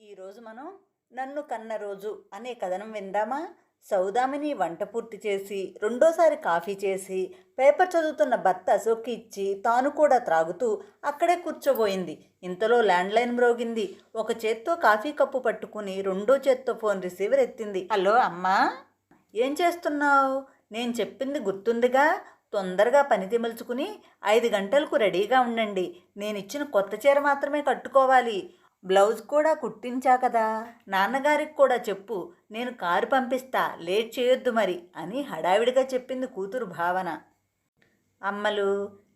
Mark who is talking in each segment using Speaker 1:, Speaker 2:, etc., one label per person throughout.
Speaker 1: ఈరోజు మనం నన్ను కన్న రోజు అనే కథనం విందామా? సౌదామిని వంట పూర్తి చేసి రెండోసారి కాఫీ చేసి పేపర్ చదువుతున్న భర్త అశోక్కి ఇచ్చి తాను కూడా త్రాగుతూ అక్కడే కూర్చోబోయింది. ఇంతలో ల్యాండ్లైన్ మ్రోగింది. ఒక చేత్తో కాఫీ కప్పు పట్టుకుని రెండో చేత్తో ఫోన్ రిసీవర్ ఎత్తింది. హలో అమ్మా ఏం చేస్తున్నావు? నేను చెప్పింది గుర్తుందిగా? తొందరగా పని తిమల్చుకుని ఐదు గంటలకు రెడీగా ఉండండి. నేను ఇచ్చిన కొత్త చీర మాత్రమే కట్టుకోవాలి. బ్లౌజ్ కూడా కుట్టించా కదా. నాన్నగారికి కూడా చెప్పు నేను కారు పంపిస్తా లేట్ చేయొద్దు మరి అని హడావిడిగా చెప్పింది కూతురు భావన. అమ్మలు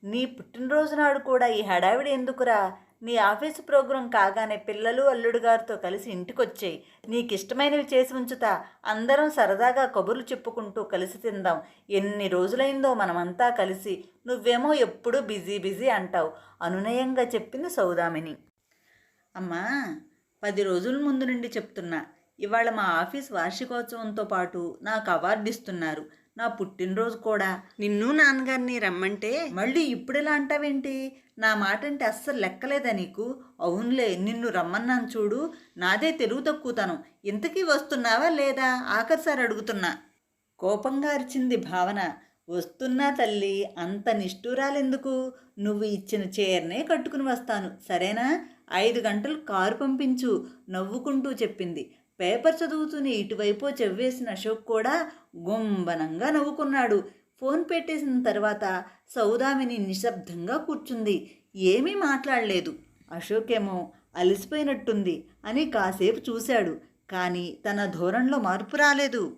Speaker 1: నీ పుట్టినరోజు నాడు కూడా ఈ హడావిడి ఎందుకురా? నీ ఆఫీసు ప్రోగ్రాం కాగానే పిల్లలు అల్లుడు గారితో కలిసి ఇంటికొచ్చేయి. నీకు ఇష్టమైనవి చేసి ఉంచుతా. అందరం సరదాగా కబుర్లు చెప్పుకుంటూ కలిసి తిందాం. ఎన్ని రోజులైందో మనమంతా కలిసి నువ్వేమో ఎప్పుడూ బిజీ బిజీ అంటావు. అనునయంగా చెప్పింది సౌదామిని. అమ్మా పది రోజుల ముందు నుండి చెప్తున్నా. ఇవాళ మా ఆఫీస్ వార్షికోత్సవంతో పాటు నాకు అవార్డు ఇస్తున్నారు. నా పుట్టినరోజు కూడా. నిన్ను నాన్నగారిని రమ్మంటే? మళ్ళీ ఇప్పుడెలా అంటావేంటి? నా మాట అంటే అస్సలు లెక్కలేదా నీకు? అవునులే నిన్ను రమ్మన్నాను చూడు. నాదే తెలుగు తక్కువతనం. ఇంతకీ వస్తున్నావా లేదా? ఆఖరిసారి అడుగుతున్నా. కోపంగా అరిచింది భావన. వస్తున్నా తల్లి అంత నిష్ఠూరాలెందుకు? నువ్వు ఇచ్చిన చీరనే కట్టుకుని వస్తాను. సరేనా? ఐదు గంటలు కారు పంపించు నవ్వుకుంటూ చెప్పింది. పేపర్ చదువుతూనే ఇటువైపు చెవ్వేసిన అశోక్ కూడా గుంబనంగా నవ్వుకున్నాడు. ఫోన్ పెట్టేసిన తర్వాత సౌదామిని నిశ్శబ్దంగా కూర్చుంది. ఏమీ మాట్లాడలేదు. అశోకేమో అలసిపోయినట్టుంది అని కాసేపు చూశాడు కానీ తన ధోరణిలో మార్పు రాలేదు.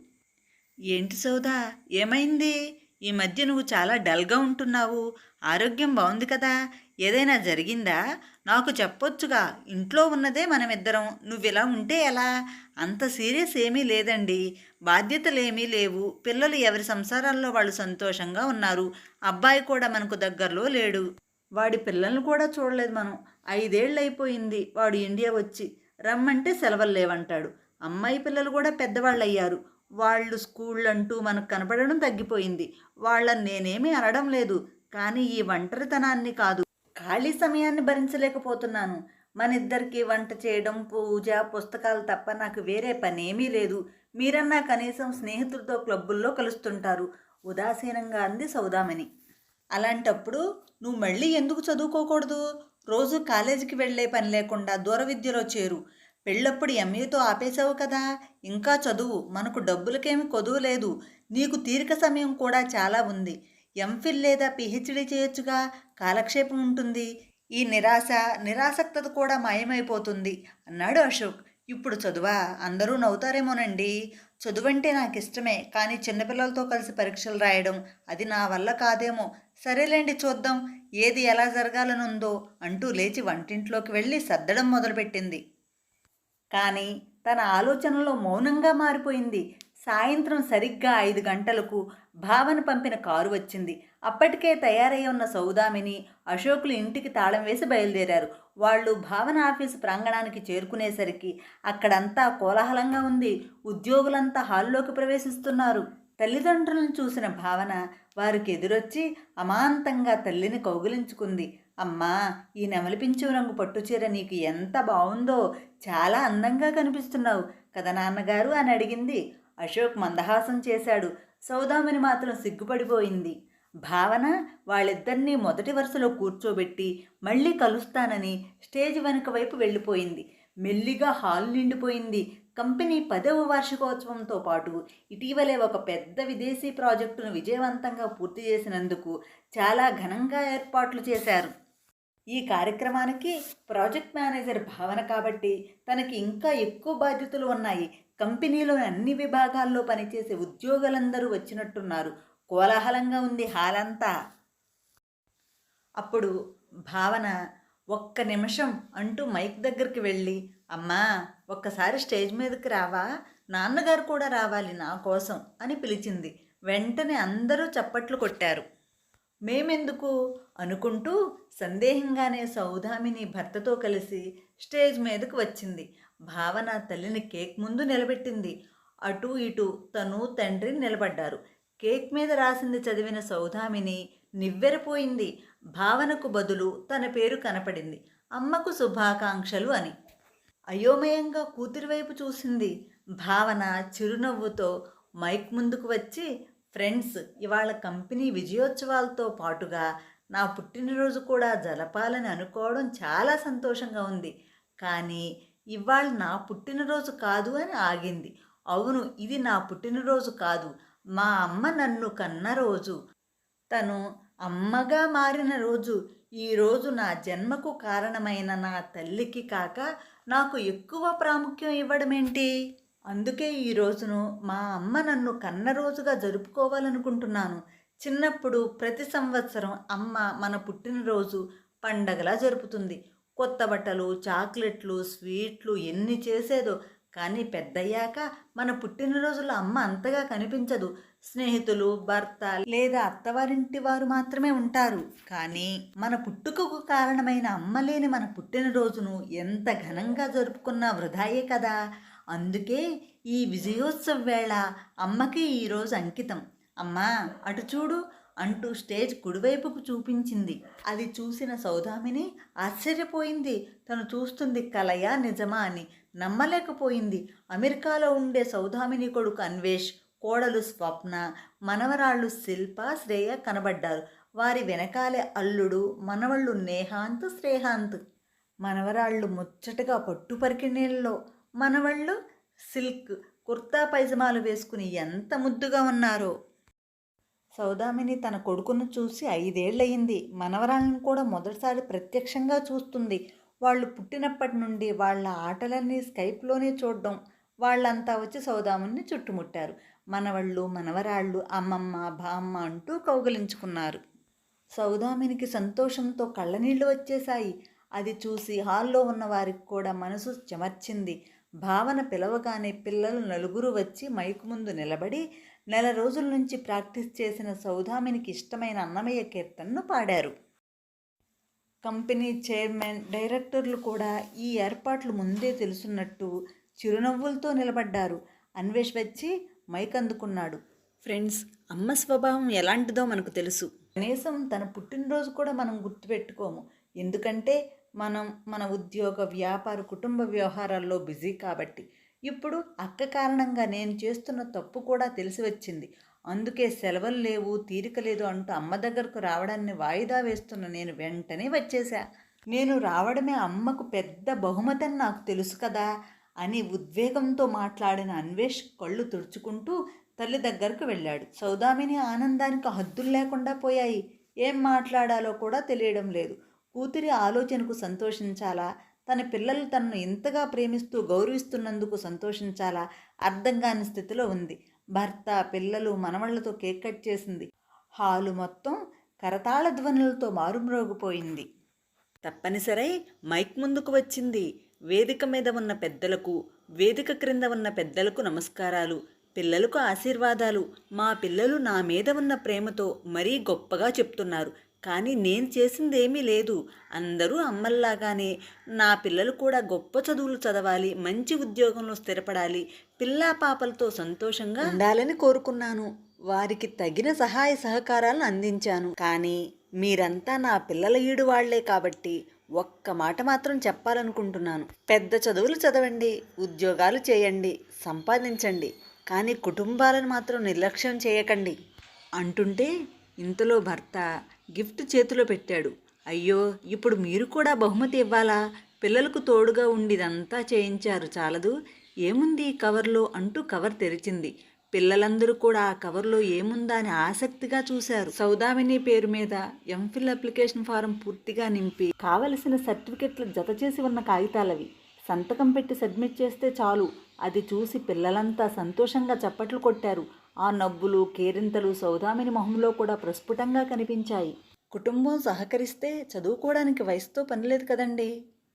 Speaker 1: ఏంటి సౌదా? ఏమైంది? ఈ మధ్య నువ్వు చాలా డల్గా ఉంటున్నావు. ఆరోగ్యం బాగుంది కదా. ఏదైనా జరిగిందా? నాకు చెప్పొచ్చుగా. ఇంట్లో ఉన్నదే మనమిద్దరం. నువ్వు ఇలా ఉంటే ఎలా? అంత సీరియస్ ఏమీ లేదండి. బాధ్యతలేమీ లేవు. పిల్లలు ఎవరి సంసారాల్లో వాళ్ళు సంతోషంగా ఉన్నారు. అబ్బాయి కూడా మనకు దగ్గరలో లేడు. వాడి పిల్లల్ని కూడా చూడలేదు మనం. ఐదేళ్ళు అయిపోయింది వాడు ఇండియా వచ్చి రమ్మంటే సెలవులు లేవంటాడు. అమ్మాయి పిల్లలు కూడా పెద్దవాళ్ళు అయ్యారు వాళ్ళు స్కూల్ అంటూ మనకు కనపడడం తగ్గిపోయింది. వాళ్ళని నేనేమీ అనడం లేదు. కానీ ఈ ఒంటరితనాన్ని కాదు. ఖాళీ సమయాన్ని భరించలేకపోతున్నాను. మన ఇద్దరికి వంట చేయడం పూజ పుస్తకాలు తప్ప నాకు వేరే పనేమీ లేదు. మీరన్నా కనీసం స్నేహితులతో క్లబ్బుల్లో కలుస్తుంటారు. ఉదాసీనంగా అంది సౌదామిని. అలాంటప్పుడు నువ్వు మళ్ళీ ఎందుకు చదువుకోకూడదు? రోజు కాలేజీకి వెళ్ళే పని లేకుండా దూర విద్యలో చేరు. పెళ్ళప్పుడు ఎంఏతో ఆపేశావు కదా. ఇంకా చదువు. మనకు డబ్బులకేమి కొదువు లేదు. నీకు తీరిక సమయం కూడా చాలా ఉంది. ఎంఫిల్ లేదా పిహెచ్డి చేయొచ్చుగా? కాలక్షేపం ఉంటుంది. ఈ నిరాశ నిరాసక్తత కూడా మాయమైపోతుంది అన్నాడు అశోక్. ఇప్పుడు చదువా? అందరూ నవ్వుతారేమోనండి. చదువంటే నాకు ఇష్టమే కానీ చిన్నపిల్లలతో కలిసి పరీక్షలు రాయడం అది నా వల్ల కాదేమో. సరేలేండి చూద్దాం. ఏది ఎలా జరగాలనుందో అంటూ లేచి వంటింట్లోకి వెళ్ళి సర్దడం మొదలుపెట్టింది. కానీ తన ఆలోచనలో మౌనంగా మారిపోయింది. సాయంత్రం సరిగ్గా ఐదు గంటలకు భావన పంపిన కారు వచ్చింది. అప్పటికే తయారై ఉన్న సౌదామిని అశోకులు ఇంటికి తాళం వేసి బయలుదేరారు. వాళ్ళు భావన ఆఫీసు ప్రాంగణానికి చేరుకునేసరికి అక్కడంతా కోలాహలంగా ఉంది. ఉద్యోగులంతా హాల్లోకి ప్రవేశిస్తున్నారు. తల్లిదండ్రులను చూసిన భావన వారికి ఎదురొచ్చి అమాంతంగా తల్లిని కౌగిలించుకుంది. అమ్మా ఈ నెమలిపించు రంగు పట్టుచీర నీకు ఎంత బాగుందో చాలా అందంగా కనిపిస్తున్నావు కదా నాన్నగారు అని అడిగింది. అశోక్ మందహాసం చేశాడు. సౌదామిని మాత్రం సిగ్గుపడిపోయింది. భావన వాళ్ళిద్దరినీ మొదటి వరుసలో కూర్చోబెట్టి మళ్ళీ కలుస్తానని స్టేజ్ వెనుక వైపు వెళ్ళిపోయింది. మెల్లిగా హాల్ నిండిపోయింది. కంపెనీ పదవ వార్షికోత్సవంతో పాటు ఇటీవలే ఒక పెద్ద విదేశీ ప్రాజెక్టును విజయవంతంగా పూర్తి చేసినందుకు చాలా ఘనంగా ఏర్పాట్లు చేశారు. ఈ కార్యక్రమానికి ప్రాజెక్ట్ మేనేజర్ భావన కాబట్టి తనకి ఇంకా ఎక్కువ బాధ్యతలు ఉన్నాయి. కంపెనీలోని అన్ని విభాగాల్లో పనిచేసే ఉద్యోగులందరూ వచ్చినట్టున్నారు. కోలాహలంగా ఉంది హాలంతా. అప్పుడు భావన ఒక్క నిమిషం అంటూ మైక్ దగ్గరికి వెళ్ళి అమ్మా ఒక్కసారి స్టేజ్ మీదకి రావా? నాన్నగారు కూడా రావాలి నా కోసం అని పిలిచింది. వెంటనే అందరూ చప్పట్లు కొట్టారు. మేమెందుకు? అనుకుంటూ సందేహంగానే సౌదామిని భర్తతో కలిసి స్టేజ్ మీదకు వచ్చింది. భావన తల్లిని కేక్ ముందు నిలబెట్టింది. అటు ఇటు తను తండ్రి నిలబడ్డారు. కేక్ మీద రాసింది చదివిన సౌదామిని నివ్వెరపోయింది. భావనకు బదులు తన పేరు కనపడింది. అమ్మకు శుభాకాంక్షలు అని. అయోమయంగా కూతురి వైపు చూసింది. భావన చిరునవ్వుతో మైక్ ముందుకు వచ్చి ఫ్రెండ్స్ ఇవాళ కంపెనీ విజయోత్సవాలతో పాటుగా నా పుట్టినరోజు కూడా జరపాలని అనుకోవడం చాలా సంతోషంగా ఉంది. కానీ ఇవాళ నా పుట్టినరోజు కాదు అని ఆగింది. అవును ఇది నా పుట్టినరోజు కాదు. మా అమ్మ నన్ను కన్న రోజు. తను అమ్మగా మారిన రోజు. ఈరోజు నా జన్మకు కారణమైన నా తల్లికి కాక నాకు ఎక్కువ ప్రాముఖ్యం ఇవ్వడమేంటి? అందుకే ఈ రోజును మా అమ్మ నన్ను కన్న రోజుగా జరుపుకోవాలనుకుంటున్నాను. చిన్నప్పుడు ప్రతి సంవత్సరం అమ్మ మన పుట్టినరోజు పండగలా జరుపుతుంది. కొత్త బట్టలు చాక్లెట్లు స్వీట్లు ఎన్ని చేసేదో కానీ పెద్దయ్యాక మన పుట్టినరోజులో అమ్మ అంతగా కనిపించదు. స్నేహితులు భర్త లేదా అత్తవారింటి వారు మాత్రమే ఉంటారు. కానీ మన పుట్టుకకు కారణమైన అమ్మ లేని మన పుట్టినరోజును ఎంత ఘనంగా జరుపుకున్నా వృధాయే కదా. అందుకే ఈ విజయోత్సవ వేళ అమ్మకి ఈరోజు అంకితం. అమ్మా అటు చూడు అంటూ స్టేజ్ కుడివైపుకు చూపించింది. అది చూసిన సౌదామిని ఆశ్చర్యపోయింది. తను చూస్తుంది కలయా నిజమా అని. నమ్మలేకపోయింది. అమెరికాలో ఉండే సౌదామిని కొడుకు అన్వేష్ కోడలు స్వప్న మనవరాళ్ళు శిల్ప శ్రేయ కనబడ్డారు. వారి వెనకాలే అల్లుడు మనవళ్ళు నేహాంత్ శ్రేహాంత్. మనవరాళ్ళు ముచ్చటగా పట్టుపరికి నీళ్ళలో మనవళ్ళు సిల్క్ కుర్తా పైజమాలు వేసుకుని ఎంత ముద్దుగా ఉన్నారో. సౌదామిని తన కొడుకును చూసి ఐదేళ్ళయింది మనవరాలను కూడా మొదటిసారి ప్రత్యక్షంగా చూస్తుంది. వాళ్ళు పుట్టినప్పటి నుండి వాళ్ళ ఆటలన్నీ స్కైప్లోనే చూడడం. వాళ్ళంతా వచ్చి సౌదాముని చుట్టుముట్టారు. మనవళ్ళు మనవరాళ్ళు అమ్మమ్మ బామ్మ అంటూ కౌగలించుకున్నారు. సౌదామినికి సంతోషంతో కళ్ళనీళ్ళు వచ్చేశాయి. అది చూసి హాల్లో ఉన్న వారికి కూడా మనసు చెమర్చింది. భావన పిలవగానే పిల్లలు నలుగురు వచ్చి మైకు ముందు నిలబడి నెల రోజుల నుంచి ప్రాక్టీస్ చేసిన సౌదామినికి ఇష్టమైన అన్నమయ్య కీర్తనను పాడారు. కంపెనీ చైర్మన్ డైరెక్టర్లు కూడా ఈ ఏర్పాట్లు ముందే తెలుసున్నట్టు చిరునవ్వులతో నిలబడ్డారు. అన్వేష్ వచ్చి మైక్ అందుకున్నాడు. ఫ్రెండ్స్ అమ్మ స్వభావం ఎలాంటిదో మనకు తెలుసు. కనీసం తన పుట్టినరోజు కూడా మనం గుర్తుపెట్టుకోము. ఎందుకంటే మనం మన ఉద్యోగ వ్యాపార కుటుంబ వ్యవహారాల్లో బిజీ కాబట్టి ఇప్పుడు అక్క కారణంగా నేను చేస్తున్న తప్పు కూడా తెలిసి వచ్చింది. అందుకే సెలవులు లేవు తీరిక లేదు అంటూ అమ్మ దగ్గరకు రావడాన్ని వాయిదా వేస్తున్న నేను వెంటనే వచ్చేసా. నేను రావడమే అమ్మకు పెద్ద బహుమతి నాకు తెలుసు కదా అని ఉద్వేగంతో మాట్లాడిన అన్వేష్ కళ్ళు తుడుచుకుంటూ తల్లి దగ్గరకు వెళ్ళాడు. సౌదామిని ఆనందానికి హద్దులు లేకుండా పోయాయి. ఏం మాట్లాడాలో కూడా తెలియడం లేదు. కూతురి ఆలోచనకు సంతోషించాలా? తన పిల్లలు తనను ఇంతగా ప్రేమిస్తూ గౌరవిస్తున్నందుకు సంతోషించాలా? అర్థం కాని స్థితిలో ఉంది. భర్త పిల్లలు మనవళ్ళతో కేక్ కట్ చేసింది. హాలు మొత్తం కరతాళ ధ్వనులతో మారుమ్రోగిపోయింది. తప్పనిసరై మైక్ ముందుకు వచ్చింది. వేదిక మీద ఉన్న పెద్దలకు వేదిక క్రింద ఉన్న పెద్దలకు నమస్కారాలు. పిల్లలకు ఆశీర్వాదాలు. మా పిల్లలు నా మీద ఉన్న ప్రేమతో మరీ గొప్పగా చెప్తున్నారు. కానీ నేను చేసింది ఏమీ లేదు. అందరూ అమ్మల్లాగానే. నా పిల్లలు కూడా గొప్ప చదువులు చదవాలి మంచి ఉద్యోగంలో స్థిరపడాలి. పిల్లా పాపలతో సంతోషంగా ఉండాలని కోరుకున్నాను. వారికి తగిన సహాయ సహకారాలను అందించాను. కానీ మీరంతా నా పిల్లల ఈడు వాళ్ళే కాబట్టి ఒక్క మాట మాత్రం చెప్పాలనుకుంటున్నాను. పెద్ద చదువులు చదవండి ఉద్యోగాలు చేయండి సంపాదించండి. కానీ కుటుంబాలను మాత్రం నిర్లక్ష్యం చేయకండి. అంటుంటే ఇంతలో భర్త గిఫ్ట్ చేతిలో పెట్టాడు. అయ్యో ఇప్పుడు మీరు కూడా బహుమతి ఇవ్వాలా? పిల్లలకు తోడుగా ఉండిదంతా చేయించారు చాలదు. ఏముంది కవర్లో అంటూ కవర్ తెరిచింది. పిల్లలందరూ కూడా ఆ కవర్లో ఏముందా అని ఆసక్తిగా చూశారు. సౌదామిని పేరు మీద ఎంఫిల్ అప్లికేషన్ ఫారం పూర్తిగా నింపి కావలసిన సర్టిఫికెట్లు జత చేసి ఉన్న కాగితాలవి సంతకం పెట్టి సబ్మిట్ చేస్తే చాలు. అది చూసి పిల్లలంతా సంతోషంగా చప్పట్లు కొట్టారు. ఆ నవ్వులు కేరింతలు సౌదామిని మొహంలో కూడా ప్రస్ఫుటంగా కనిపించాయి. కుటుంబం సహకరిస్తే చదువుకోవడానికి వయసుతో పనిలేదు కదండీ?